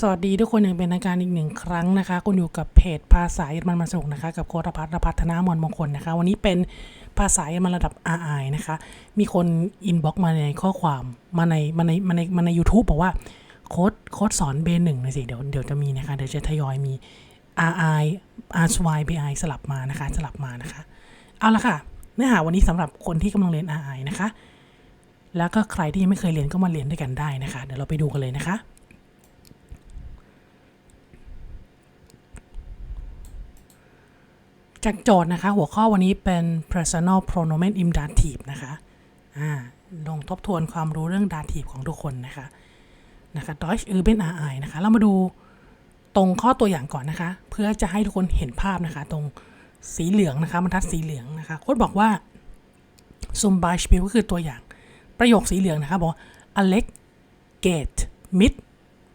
สวัสดีทุกคนอย่างเป็นทางการอีกหนึ่งครั้งนะคะ คุณอยู่กับเพจภาษาเยอรมันมาสนุกนะคะ กับโคตรพัฒน์รพัฒนามวลมงคลนะคะ วันนี้เป็นภาษาเยอรมันระดับ RI นะคะ มีคนอินบ็อกมาในข้อความมาในมาในมาในมาใน YouTube บอกว่าโค้ดโค้ดสอน B1 หน่อยสิเดี๋ยวเดี๋ยวจะมีนะคะ เดี๋ยวจะทยอยมี RI RY BI สลับมานะคะ สลับมานะคะ เอาละค่ะ เนื้อหาวันนี้สำหรับคนที่กำลังเรียน RI นะคะ แล้วก็ใครที่ยังไม่เคยเรียนก็มาเรียนด้วยกันได้นะคะ เดี๋ยวเราไปดูกันเลยนะคะ จากโจทย์นะคะ หัวข้อวันนี้เป็น personal pronomen im dative นะคะอ่าลองทบทวนความรู้เรื่อง dative ของทุกคนนะคะนะคะ Deutsch Urban RI นะคะ เรามาดูตรงข้อตัวอย่างก่อนนะคะ เพื่อจะให้ทุกคนเห็นภาพนะคะ ตรงสีเหลืองนะคะบรรทัดสีเหลืองนะคะโค้ดบอกว่า zum Beispiel ก็คือตัวอย่างประโยคสีเหลืองนะคะบอก Alex geht mit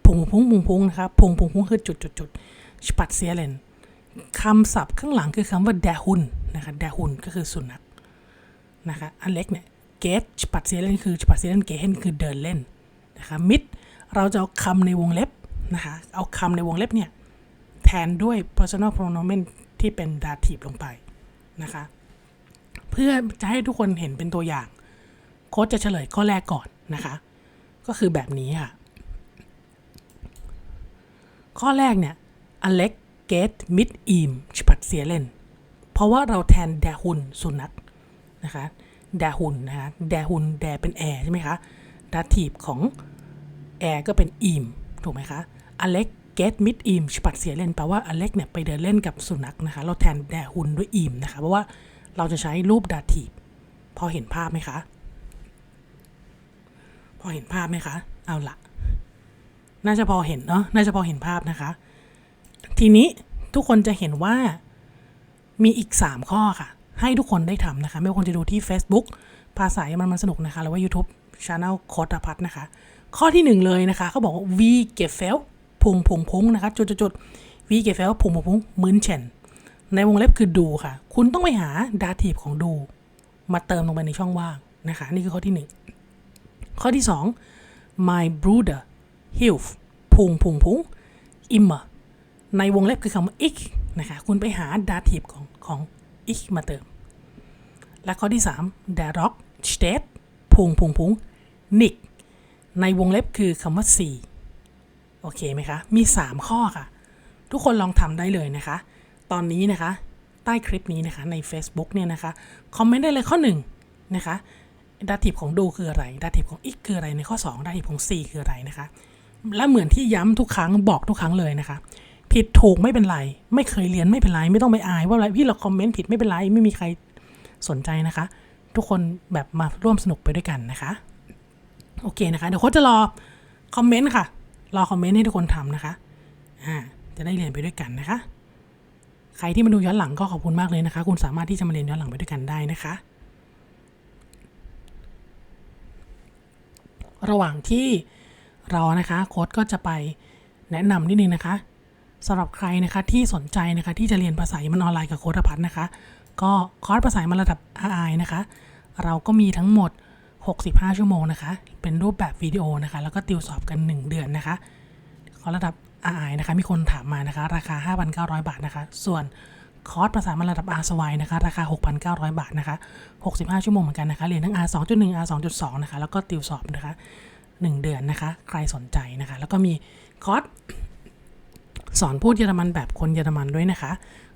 พุงพุงพุงพุงนะคะพุงพุงพุงคือจุดจุดจุด spazieren คำศัพท์ข้างหลังคือคำว่า der Hund นะคะ der Hund ก็คือสุนัขนะคะอันเล็กเนี่ย get spazieren คือ spazieren gehen คือเดินเล่นนะคะ mit เราจะเอาคำในวงเล็บนะคะเอาคำในวงเล็บเนี่ยแทนด้วย personal pronomen ที่เป็น dative ลงไปนะคะเพื่อจะให้ทุกคนเห็นเป็นตัวอย่าง โค้ดจะเฉลยข้อแรกก่อนนะคะ ก็คือแบบนี้ค่ะ ข้อแรกเนี่ยอเล็ก เกตมิดอีมสปัดเซียเล่น เพราะว่าเราแทนแดฮุนสุนัขนะคะแดฮุนนะคะแดฮุนแดเป็นแอร์ใช่ไหมคะดาทีฟของแอร์ก็เป็นอีมถูกไหมคะอเล็กเกตมิดอีมสปัดเซียเล่นแปลว่าอเล็กเนี่ยไปเดินเล่นกับสุนัขนะคะเราแทนแดฮุนด้วยอีมนะคะเพราะว่าเราจะใช้รูปดาทีฟพอเห็นภาพไหมคะ พอเห็นภาพไหมคะ เอาละน่าจะพอเห็นเนาะ น่าจะพอเห็นภาพนะคะ ทีนี้ทุกคนจะเห็นว่ามีอีก 3 ข้อค่ะ ให้ทุกคนได้ทำนะคะ ไม่ว่าคุณจะดูที่ Facebook ภาษามันมันสนุกนะคะ หรือว่า YouTube Channel โคตรพัฒนะคะ ข้อที่ 1 เลยนะคะเขาบอกว่า V g e f e l พุงพุงพุงนะคะจุดจุดจุด V g e f e l พุงพุงพุงมืนเชนในวงเล็บคือดูค่ะ คุณต้องไปหาดาทีฟของดู มาเติมลงไปในช่องว่างนะคะ นี่คือข้อที่ 1 ข้อที่ 2 my brother hilf พุงพุงพุง immer ในวงเล็บคือคำว่า ich นะคะ คุณไปหา dative ของของ ich มาเติม และข้อที่ 3 der Rock steht พุงพุงพุง nick ในวงเล็บคือคำว่า sie โอเคไหมคะ มี 3 ข้อค่ะ ทุกคนลองทำได้เลยนะคะ ตอนนี้นะคะ ใต้คลิปนี้นะคะ ใน Facebook เนี่ยนะคะ คอมเมนต์ได้เลยข้อ 1 นะคะดาทีฟของดูคืออะไรดาทีฟของอีกคืออะไรในข้อ2ดาทีฟของ C คืออะไรนะคะ และเหมือนที่ย้ำทุกครั้งบอกทุกครั้งเลยนะคะ ผิดถูกไม่เป็นไร ไม่เคยเรียนไม่เป็นไร ไม่ต้องไปอายว่าอะไรพี่เราคอมเมนต์ผิดไม่เป็นไร ไม่มีใครสนใจนะคะ ทุกคนแบบมาร่วมสนุกไปด้วยกันนะคะ โอเคนะคะ เดี๋ยวโค้ชจะรอคอมเมนต์ค่ะ รอคอมเมนต์ให้ทุกคนทำนะคะอ่าจะได้เรียนไปด้วยกันนะคะ ใครที่มาดูย้อนหลังก็ขอบคุณมากเลยนะคะ คุณสามารถที่จะมาเรียนย้อนหลังไปด้วยกันได้นะคะ ระหว่างที่รอนะคะโค้ดก็จะไปแนะนำนิดนึงนะคะ สำหรับใครนะคะที่สนใจนะคะที่จะเรียนภาษาเยอรมันออนไลน์กับโค้ดพัฒน์นะคะ ก็คอร์สภาษาเยอรมันระดับ RI นะคะ เราก็มีทั้งหมด 65 ชั่วโมงนะคะ เป็นรูปแบบวิดีโอนะคะ แล้วก็ติวสอบกัน 1 เดือนนะคะคอร์สระดับ RI นะคะ มีคนถามมานะคะ ราคา 5,900 บาทนะคะ ส่วนคอร์สภาษามันระดับ R สวายนะคะ ราคา 6,900 บาทนะคะ 65 ชั่วโมงเหมือนกันนะคะ เรียนทั้ง R 2.1 R 2.2 นะคะ แล้วก็ติวสอบนะคะ 1 เดือนนะคะ ใครสนใจนะคะ แล้วก็มีคอร์ส สอนพูดเยอรมันแบบคนเยอรมันด้วยนะคะ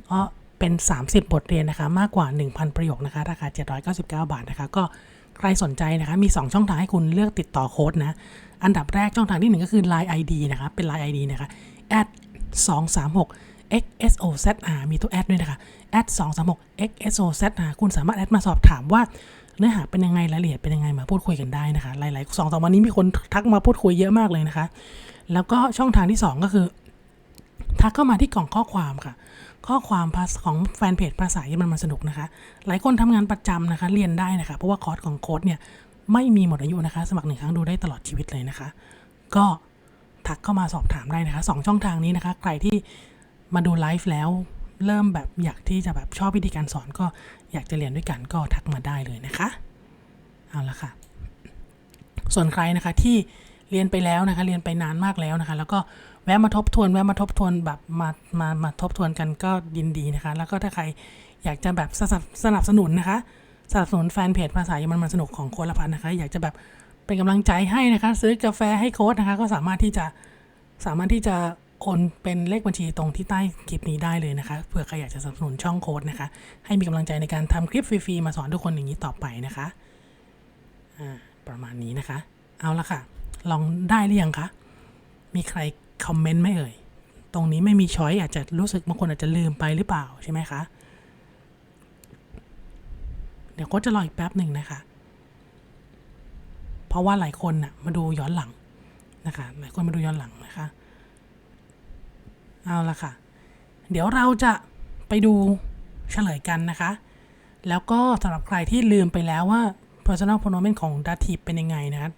ก็เป็น 30 บทเรียนนะคะ มากกว่า 1,000 ประโยคนะคะ ราคา 799 บาทนะคะ ก็ใครสนใจนะคะ มี 2 ช่องทางให้คุณเลือกติดต่อโค้ดนะ อันดับแรกช่องทางที่ 1 ก็คือ Line ID นะคะ เป็น Line ID นะคะ at 236 xsozr มีตัวแอดด้วยนะคะ at 236 xsozr คุณสามารถแอดมาสอบถามว่าเนื้อหาเป็นยังไงรายละเอียดเป็นยังไงมาพูดคุยกันได้นะคะ หลายๆสองสามวันนี้มีคนทักมาพูดคุยเยอะมากเลยนะคะ แล้วก็ช่องทางที่ 2 ก็คือ ทักเข้ามาที่กล่องข้อความค่ะ ข้อความภาษาของแฟนเพจภาษาเยอรมันมันสนุกนะคะ หลายคนทำงานประจำนะคะ เรียนได้นะคะ เพราะว่าคอร์สของโค้ดเนี่ยไม่มีหมดอายุนะคะ สมัครหนึ่งครั้งดูได้ตลอดชีวิตเลยนะคะ ก็ทักเข้ามาสอบถามได้นะคะสองช่องทางนี้นะคะ ใครที่มาดูไลฟ์แล้วเริ่มแบบอยากที่จะแบบชอบวิธีการสอนก็อยากจะเรียนด้วยกันก็ทักมาได้เลยนะคะ เอาละค่ะ ส่วนใครนะคะที่เรียนไปแล้วนะคะ เรียนไปนานมากแล้วนะคะ แล้วก็ แวะมาทบทวนแวะมาทบทวนแบบมามามาทบทวนกันก็ยินดีนะคะ แล้วก็ถ้าใครอยากจะแบบสนับสนับสนุนนะคะสนับสนุนแฟนเพจภาษาเยอรมันมันสนุกของโค้ดละพันนะคะ อยากจะแบบเป็นกำลังใจให้นะคะ ซื้อกาแฟให้โค้ดนะคะ ก็สามารถที่จะสามารถที่จะโอนเป็นเลขบัญชีตรงที่ใต้คลิปนี้ได้เลยนะคะเผื่อใครอยากจะสนับสนุนช่องโค้ดนะคะ ให้มีกำลังใจในการทำคลิปฟรีๆมาสอนทุกคนอย่างนี้ต่อไปนะคะอ่าประมาณนี้นะคะ เอาละค่ะ ลองได้หรือยังคะ มีใครคอมเมนต์ไหมเอ่ย ตรงนี้ไม่มีช้อยอาจจะรู้สึกบางคนอาจจะลืมไปหรือเปล่าใช่ไหมคะ เดี๋ยวก็จะรออีกแป๊บหนึ่งนะคะ เพราะว่าหลายคนน่ะมาดูย้อนหลังนะคะ หลายคนมาดูย้อนหลังนะคะ เอาละค่ะ เดี๋ยวเราจะไปดูเฉลยกันนะคะ แล้วก็สำหรับใครที่ลืมไปแล้วว่า personal pronoun ของ dative เป็นยังไงนะคะ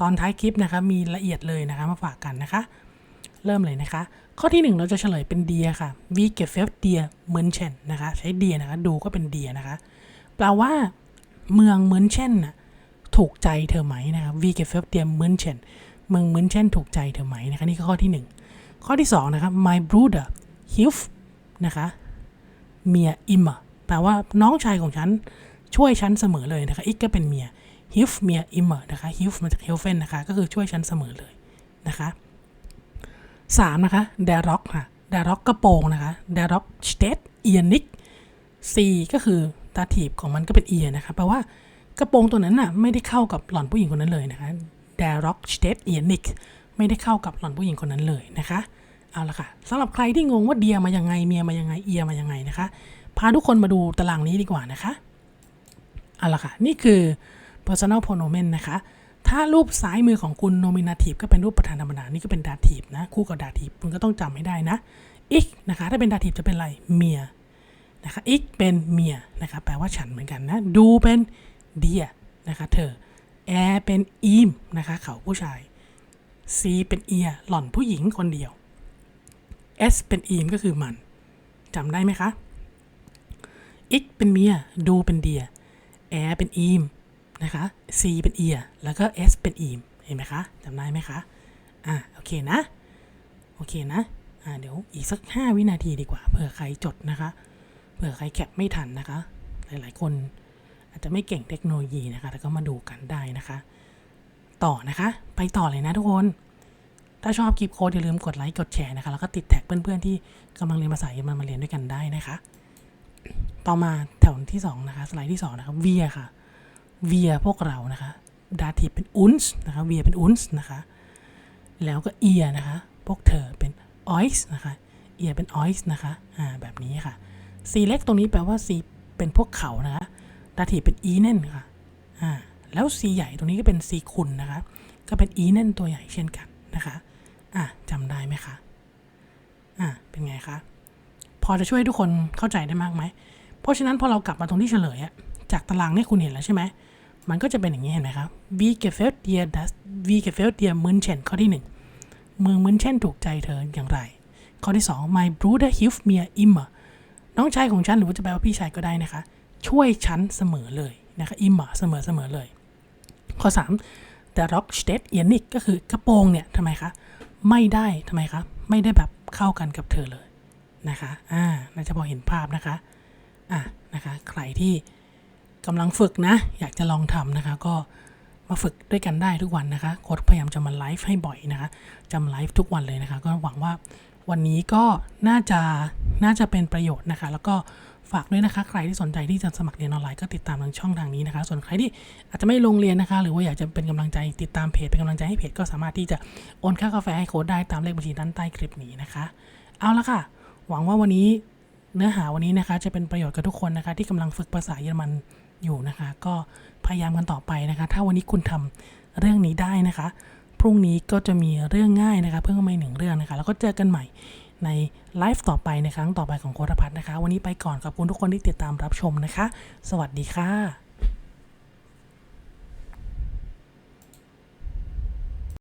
ตอนท้ายคลิปนะคะมีละเอียดเลยนะคะมาฝากกันนะคะ เริ่มเลยนะคะ ข้อที่ 1 เราจะเฉลยเป็น dear ค่ะ wie gefällt dir München นะคะ ใช้ dear นะคะ ดูก็เป็น dear นะคะ แปลว่าเมืองเมือนเช่นน่ะถูกใจเธอไหมนะคะ wie gefällt dir München เมืองเมือนเช่นถูกใจเธอไหมนะคะนี่คือข้อที่ 1 ข้อที่2นะคะ my brother h i l f นะคะเมียอิมแปลว่าน้องชายของฉันช่วยฉันเสมอเลยนะคะอีกก็เป็นเมียฮิฟเมียอิมนะคะฮิฟมาจากเฮลเฟนนะคะ ก็คือช่วยฉันเสมอเลยนะคะ สามนะคะเดร็อกค่ะเดร็อกกระโปรงนะคะเดร็อกสเตตเอียนิกซีก็คือตาถีบของมันก็เป็นเอียนะคะแปลว่ากระโปรงตัวนั้นน่ะไม่ได้เข้ากับหล่อนผู้หญิงคนนั้นเลยนะคะเดร็อกสเตตเอียนิกไม่ได้เข้ากับหล่อนผู้หญิงคนนั้นเลยนะคะเอาละค่ะสำหรับใครที่งงว่าเดียมายังไงเมียมายังไงเอียมายังไงนะคะ พาทุกคนมาดูตารางนี้ดีกว่านะคะเอาละค่ะนี่คือ personal pronoun นะคะ ถ้ารูปซ้ายมือของคุณ nominative ก็เป็นรูปประธานธรรมดา นี่ก็เป็น dative นะ คู่กับ dative คุณก็ต้องจำให้ได้นะ ik นะคะ ถ้าเป็น dative จะเป็นอะไร เมียนะคะ ik เป็นเมียนะคะ แปลว่าฉันเหมือนกันนะ ดูเป็น dear นะคะ เธอ air เป็น im นะคะ เขาผู้ชาย c เป็น ear หล่อนผู้หญิงคนเดียว s เป็น im ก็คือมันจำได้ไหมคะ ik เป็นเมีย ดูเป็นเดีย air เป็น im นะคะ c เป็น ear แล้วก็ s เป็น im เห็นไหมคะจำได้ไหมคะอะโอเคนะ โอเคนะอ่าเดี๋ยวอีกสัก 5 วินาทีดีกว่าเผื่อใครจดนะคะเผื่อใครแคปไม่ทันนะคะ หลายๆ คนอาจจะไม่เก่งเทคโนโลยีนะคะแต่ก็มาดูกันได้นะคะ ต่อนะคะ ไปต่อเลยนะทุกคน ถ้าชอบคลิปโค้ดอย่าลืมกดไลค์กดแชร์นะคะแล้วก็ติดแท็กเพื่อนๆที่กำลังเรียนภาษาเยอรมันมาเรียนด้วยกันได้นะคะ ต่อมาแถวที่2นะคะสไลด์ที่2นะครับ V ค่ะ via พวกเรานะคะดาทิเป็น uns นะคะ via เป็น uns นะคะแล้วก็ ear นะคะพวกเธอเป็น ois นะคะ ear เป็น ois นะคะอ่าแบบนี้ค่ะ c เล็กตรงนี้แปลว่า c เป็นพวกเขานะคะดาทิเป็น e เน่นค่ะอ่าแล้ว c ใหญ่ตรงนี้ก็เป็น c คุณนะคะก็เป็น e เน่นตัวใหญ่เช่นกันนะคะอะจำได้ไหมคะอะเป็นไงคะพอจะช่วยทุกคนเข้าใจได้มากไหมเพราะฉะนั้นพอเรากลับมาตรงที่เฉลยอะจากตารางนี่คุณเห็นแล้วใช่ไหม มันก็จะเป็นอย่างนี้เห็นไหมครับ wie gefällt dir das wie gefällt dir München ข้อที่ 1 เมืองมินเช่นถูกใจเธออย่างไร ข้อที่ 2 my brother hilf mir immer น้องชายของฉันหรือว่าจะแปลว่าพี่ชายก็ได้นะคะ ช่วยฉันเสมอเลยนะคะ immer เสมอเสมอเลย ข้อ3 der Rock steht ihr nicht ก็คือกระโปรงเนี่ยทำไมคะ ไม่ได้ทำไมคะ ไม่ได้แบบเข้ากันกับเธอเลยนะคะ อ่า น่าจะพอเห็นภาพนะคะ อะนะคะ ใครที่ กำลังฝึกนะ อยากจะลองทำนะคะ ก็มาฝึกด้วยกันได้ทุกวันนะคะโค้ดพยายามจะมาไลฟ์ให้บ่อยนะคะจะมาไลฟ์ทุกวันเลยนะคะ ก็หวังว่าวันนี้ก็น่าจะน่าจะเป็นประโยชน์นะคะ แล้วก็ฝากด้วยนะคะ ใครที่สนใจที่จะสมัครเรียนออนไลน์ก็ติดตามทางช่องทางนี้นะคะ ส่วนใครที่อาจจะไม่ลงเรียนนะคะ หรือว่าอยากจะเป็นกำลังใจติดตามเพจเป็นกำลังใจให้เพจก็สามารถที่จะโอนค่ากาแฟให้โค้ดได้ตามเลขบัญชีด้านใต้คลิปนี้นะคะ เอาละค่ะ หวังว่าวันนี้เนื้อหาวันนี้นะคะ จะเป็นประโยชน์กับทุกคนนะคะ ที่กำลังฝึกภาษาเยอรมัน อยู่นะคะ ก็พยายามกันต่อไปนะคะ ถ้าวันนี้คุณทำเรื่องนี้ได้นะคะ พรุ่งนี้ก็จะมีเรื่องง่ายนะคะ เพิ่มมาหนึ่งเรื่องนะคะ แล้วก็เจอกันใหม่ในไลฟ์ต่อไปในครั้งต่อไปของโคตรพัฒน์นะคะ วันนี้ไปก่อนขอบคุณทุกคนที่ติดตามรับชมนะคะ สวัสดีค่ะ